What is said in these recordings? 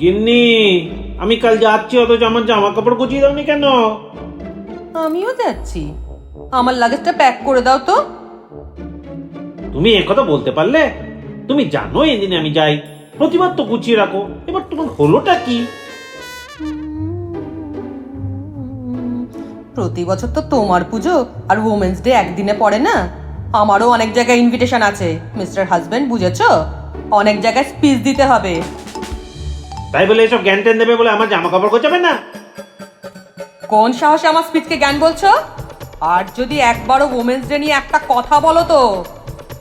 গিন্নি আমি কাল যাচ্ছি অথচ আমার জামা কাপড় গুছিয়ে দাও দাওনি কেন? আমিও যাচ্ছি। আমার লাগেজটা প্যাক করে দাও তো। তুমি একথা বলতে পারলে? তুমি জানো এদিনে আমি যাই। প্রতিবার তো গুছিয়ে রাখো। এবার তোমার হলোটা কি? প্রতি বছর তো তোমার পুজো আর উমেন্স ডে একদিনে পড়ে না? আমারও অনেক জায়গায় ইনভিটেশন আছে। মিস্টার হাজবেন্ড বুঝেছ? অনেক জায়গায় স্পিচ দিতে হবে। তাই বলে এসব জ্ঞান টেন দেবে বলে আমার জামা কাপড় গোছাবে না? কোন সাহসে আমার স্পিচকে জ্ঞান বলছো? আর যদি একবারও উমেন্স ডে নিয়ে একটা কথা বলো তো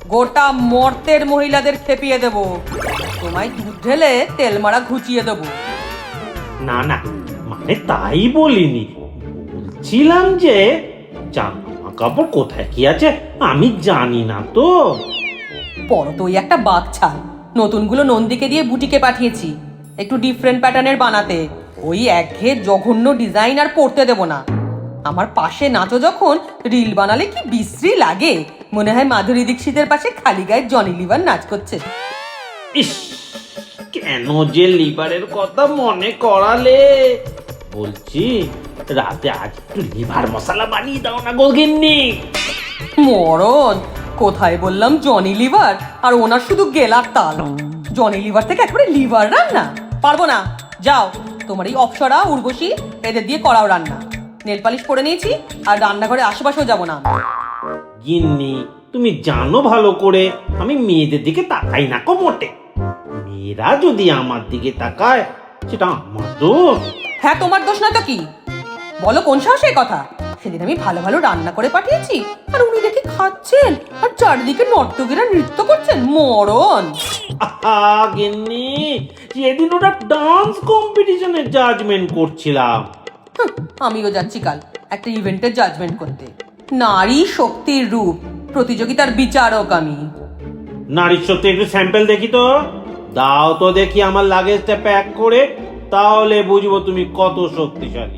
গোটা মর্তের মহিলাদের খেপিয়ে দেবো। তোমায় দুধ ঢেলে তেল মারা ঘুচিয়ে দেবো। না না মানে তাই বলিনি। বলছিলাম যে জামা কাপড় কোথায় কি আছে আমি জানি না তো। পরো তো ওই একটা বাঘ ছাল নতুনগুলো নন্দীকে দিয়ে বুটিকে পাঠিয়েছি। একটু ডিফারেন্ট প্যাটার্নের বানাতে। ওই একঘেয়ে জঘন্য ডিজাইন আর পড়তে দেবো না। আমার পাশে নাচো যখন রিল বানালে কি বিশ্রী লাগে। মনে হয় মাধুরী দীক্ষিতের পাশে খালি গায়ে জনি লিভার নাচ করছে। ইস কেন যে লিভারের কথা মনে করালে? বলছি রাতে আজ একটু লিভার মশলা বানিয়ে দাও না গোগিন্নি মরণ কোথায় বললাম জনি লিভার আর ওনার শুধু গেলার তাল। জনি লিভার থেকে একেবারে লিভার রান্না। পারব না। যাও তোমার এই অপসরা উর্বশী এদের দিয়ে করাও রান্না। নেল পালিশ করে নিয়েছি আর রান্নাঘরে আশেপাশেও যাব না আমি। গিন্নি তুমি জানো ভালো করে আমি মেয়েদের দিকে তাকাই না কো মোটে। মেয়েরা যদি আমার দিকে তাকায় সেটা আমার দোষ। হ্যাঁ তোমার দোষ না তো কি? বলো কোন সাহসে কথা? সেদিন আমি ভালো ভালো রান্না করে পাঠিয়েছি আর উনি দেখি খাচ্ছেন আর চারিদিকে নর্তকীরা নৃত্য করছেন মরণ। আহা গিন্নি সেদিন ওটা ডান্স কম্পিটিশনের জাজমেন্ট করছিলাম। আমিও যাচ্ছি কাল একটা ইভেন্টের জাজমেন্ট করতে। নারী শক্তির রূপ প্রতিযোগিতার বিচারক আমি। নারীর সত্যি একটু স্যাম্পল দেখি তো। দাও তো দেখি আমার লাগেজটা প্যাক করে তাহলে বুঝব তুমি কত শক্তিশালী।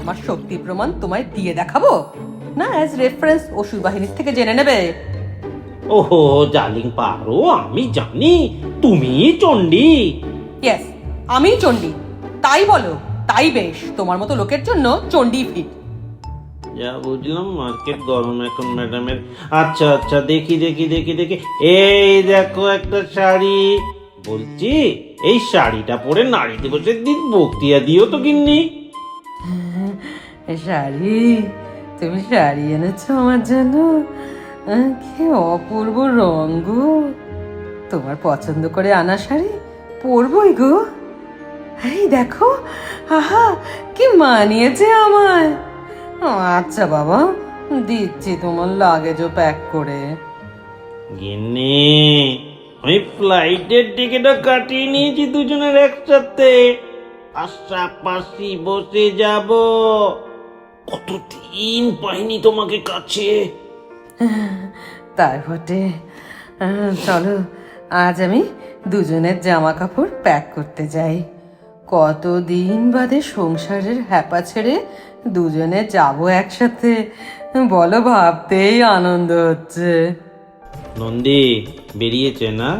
আমার শক্তি প্রমাণ তোমায় দিয়ে দেখাবো? না অ্যাজ রেফারেন্স অসুর বাহিনীর থেকে জেনে নেবে। ওহো জালিং পারো আমি জানি। তুমি চণ্ডী। ইয়েস আমি চণ্ডী। তাই বলো তাই বেশ তোমার মতো লোকের জন্য চণ্ডী ফিট যা বুঝলাম মার্কেট গরম এখন ম্যাডামের আচ্ছা আচ্ছা দেখি দেখি দেখি দেখি। এই দেখো একটা শাড়ি। বলছি এই শাড়িটা পরে নারী দিবসের দিন বক্তিয়া দিও তো গিন্নি। শাড়ি, তুমি শাড়ি এনেছো আমার জন্য? কি অপূর্ব রঙ গো। তোমার পছন্দ করে আনা শাড়ি পরবই গো। এই দেখো, আহা, কি মানিয়েছে আমায়। আচ্ছা বাবা, দিচ্ছি তোমার লাগেজও প্যাক করে। গিন্নি, আমি ফ্লাইটের টিকিটও কাটিয়ে নিয়েছি দুজনের একসাথে। পাশাপাশি বসে যাব। কতদিন পাইনি তোমাকে কাছে? তাই বটে। চলো আজ আমি দুজনের জামা কাপড় প্যাক করতে যাই। কতদিন বাদে সংসারের হ্যাপা ছেড়ে দুজনে যাব একসাথে? বলো ভাবতেই আনন্দ হচ্ছে। নন্দী বেরিয়েছে না?